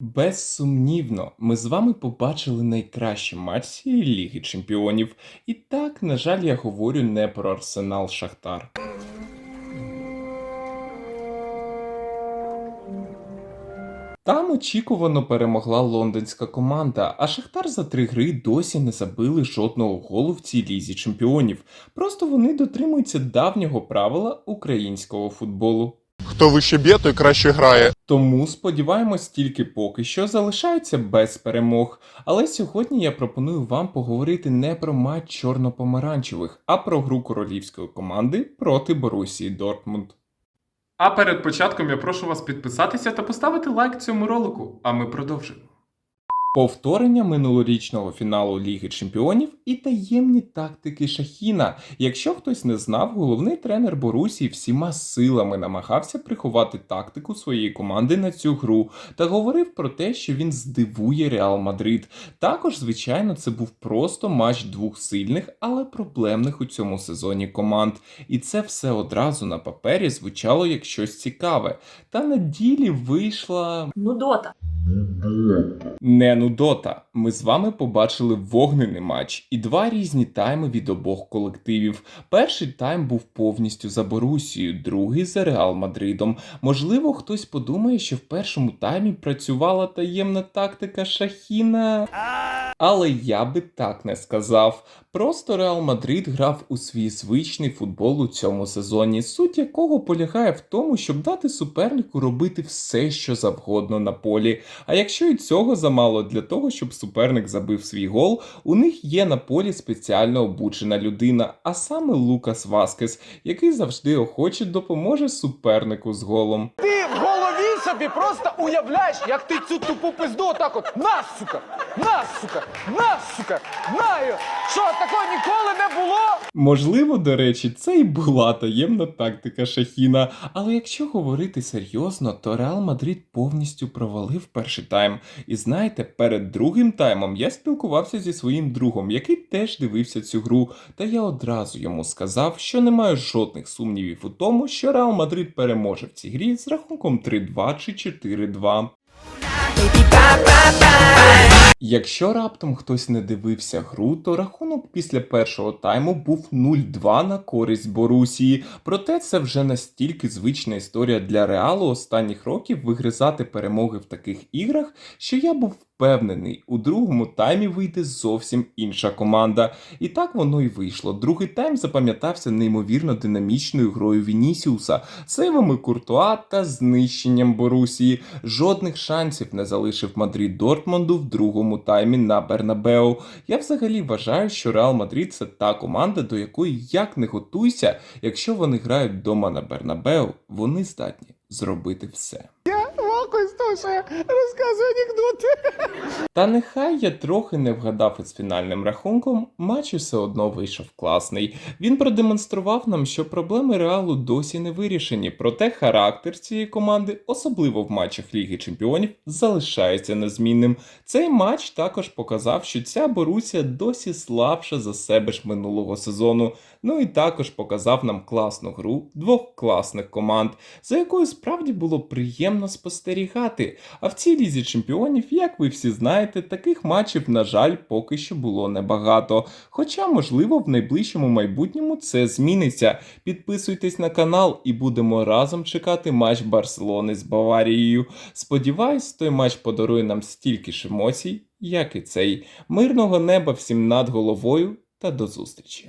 Безсумнівно, ми з вами побачили найкращий матч цієї Ліги Чемпіонів. І так, на жаль, я говорю не про Арсенал Шахтар. Там очікувано перемогла лондонська команда, а Шахтар за три гри досі не забили жодного голу в цій лізі чемпіонів. Просто вони дотримуються давнього правила українського футболу. Хто вище б'є, той краще грає. Тому сподіваємось, тільки поки що залишаються без перемог. Але сьогодні я пропоную вам поговорити не про матч чорно-помаранчевих, а про гру королівської команди проти Борусії Дортмунд. А перед початком я прошу вас підписатися та поставити лайк цьому ролику, а ми продовжимо. Повторення минулорічного фіналу Ліги Чемпіонів і таємні тактики Шахіна. Якщо хтось не знав, головний тренер Борусії всіма силами намагався приховати тактику своєї команди на цю гру та говорив про те, що він здивує Реал Мадрид. Також, звичайно, це був просто матч двох сильних, але проблемних у цьому сезоні команд. І це все одразу на папері звучало як щось цікаве. Та на ділі вийшла Нудота. Не нудота. Ми з вами побачили вогнений матч і два різні тайми від обох колективів. Перший тайм був повністю за Борусією, другий за Реал Мадридом. Можливо, хтось подумає, що в першому таймі працювала таємна тактика Шахіна. Але я би так не сказав. Просто Реал Мадрид грав у свій звичний футбол у цьому сезоні, суть якого полягає в тому, щоб дати супернику робити все, що завгодно на полі. А якщо і цього замало для того, щоб суперник забив свій гол, у них є на полі спеціально обучена людина, а саме Лукас Васкес, який завжди охоче допоможе супернику з голом. Ти в голові собі просто уявляєш, як ти цю тупу пизду отак от на, сука, на, сука, на, сука, на. Що, такого ніколи не було? Можливо, до речі, це і була таємна тактика Шахіна. Але якщо говорити серйозно, то Реал Мадрид повністю провалив перший тайм. І знаєте, перед другим таймом я спілкувався зі своїм другом, який теж дивився цю гру. Та я одразу йому сказав, що не маю жодних сумнівів у тому, що Реал Мадрид переможе в цій грі з рахунком 3-2 чи 4-2. Якщо раптом хтось не дивився гру, то рахунок після першого тайму був 0-2 на користь Борусії. Проте це вже настільки звична історія для реалу останніх років вигризати перемоги в таких іграх, що я був впевнений, у другому таймі вийде зовсім інша команда. І так воно й вийшло. Другий тайм запам'ятався неймовірно динамічною грою Вінісіуса, сейвами Куртуа та знищенням Борусії. Жодних шансів не залишив Мадрид Дортмунду в другому таймі на Бернабеу. Я взагалі вважаю, що Реал Мадрид це та команда, до якої як не готуйся, якщо вони грають вдома на Бернабеу, вони здатні зробити все. Локось Тоша, розказуй анекдоти. Та нехай я трохи не вгадав із фінальним рахунком, матч все одно вийшов класний. Він продемонстрував нам, що проблеми реалу досі не вирішені, проте характер цієї команди, особливо в матчах Ліги Чемпіонів, залишається незмінним. Цей матч також показав, що ця Борусія досі слабша за себе ж минулого сезону. Ну і також показав нам класну гру двох класних команд, за якою справді було приємно спостерігати. А в цій лізі чемпіонів, як ви всі знаєте, таких матчів, на жаль, поки що було небагато. Хоча, можливо, в найближчому майбутньому це зміниться. Підписуйтесь на канал і будемо разом чекати матч Барселони з Баварією. Сподіваюсь, той матч подарує нам стільки ж емоцій, як і цей. Мирного неба всім над головою та до зустрічі!